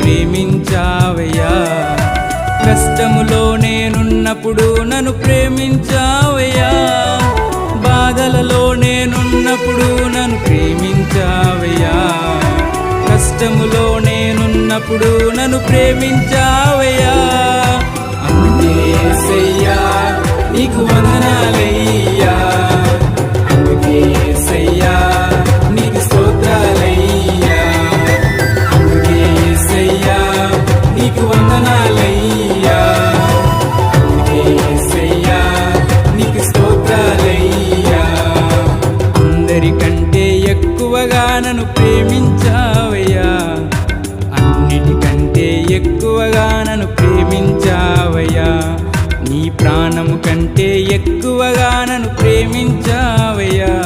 ప్రేమించావయ్యా. కష్టములో నేనున్నప్పుడు నన్ను ప్రేమించావయ్యా. బాధలలో నేనున్నప్పుడు నన్ను ప్రేమించావయ్యా. కష్టములో నేనున్నప్పుడు నన్ను ప్రేమించావయ్యా. ఎక్కువగా నన్ను ప్రేమించావయ్యా. అన్నిటికంటే ఎక్కువగా నన్ను ప్రేమించావయ్యా. నీ ప్రాణము కంటే ఎక్కువగా నన్ను ప్రేమించావయ్యా.